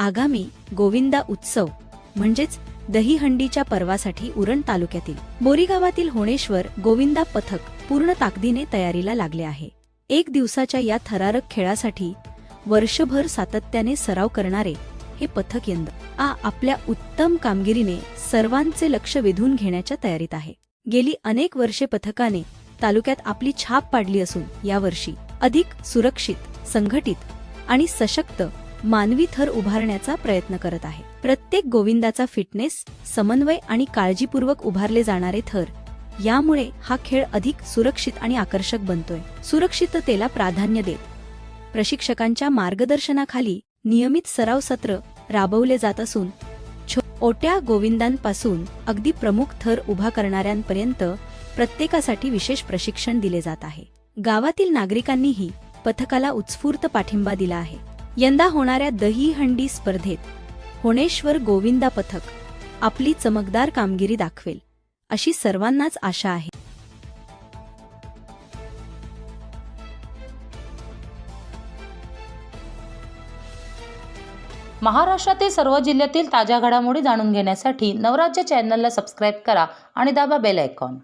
आगामी गोविंदा उत्सव म्हणजेच दहीहंडीच्या पर्वासाठी उरण तालुक्यातील बोरीगावातील होणेश्वर गोविंदा पथक पूर्ण ताकदीने तयारीला लागले आहे. एक दिवसाच्या या थरारक खेळासाठी वर्षभर सातत्याने सराव करणारे हे पथक यंद आ आपल्या उत्तम कामगिरीने सर्वांचे लक्ष वेधून घेण्याच्या तयारीत आहे. गेली अनेक वर्षे पथकाने तालुक्यात आपली छाप पाडली असून यावर्षी अधिक सुरक्षित संघटित आणि सशक्त मानवी थर उभारण्याचा प्रयत्न करत आहे. प्रत्येक गोविंदाचा फिटनेस समन्वय आणि काळजीपूर्वक उभारले जाणारे थर यामुळे हा खेळ अधिक सुरक्षित आणि आकर्षक बनतोय. सुरक्षिततेला प्राधान्य देत प्रशिक्षकांच्या मार्गदर्शनाखाली नियमित सराव सत्र राबवले जात असून छोट्या गोविंदांपासून अगदी प्रमुख थर उभा करणाऱ्यांपर्यंत प्रत्येकासाठी विशेष प्रशिक्षण दिले जात आहे. गावातील नागरिकांनीही पथकाला उत्स्फूर्त पाठिंबा दिला आहे. यंदा होणाऱ्या दहीहंडी स्पर्धेत होणेश्वर गोविंदा पथक आपली चमकदार कामगिरी दाखवेल अशी सर्वांनाच आशा आहे. महाराष्ट्रातील सर्व जिल्ह्यातील ताज्या घडामोडी जाणून घेण्यासाठी नवराज्य चॅनलला सबस्क्राईब करा आणि दाबा बेल आयकॉन.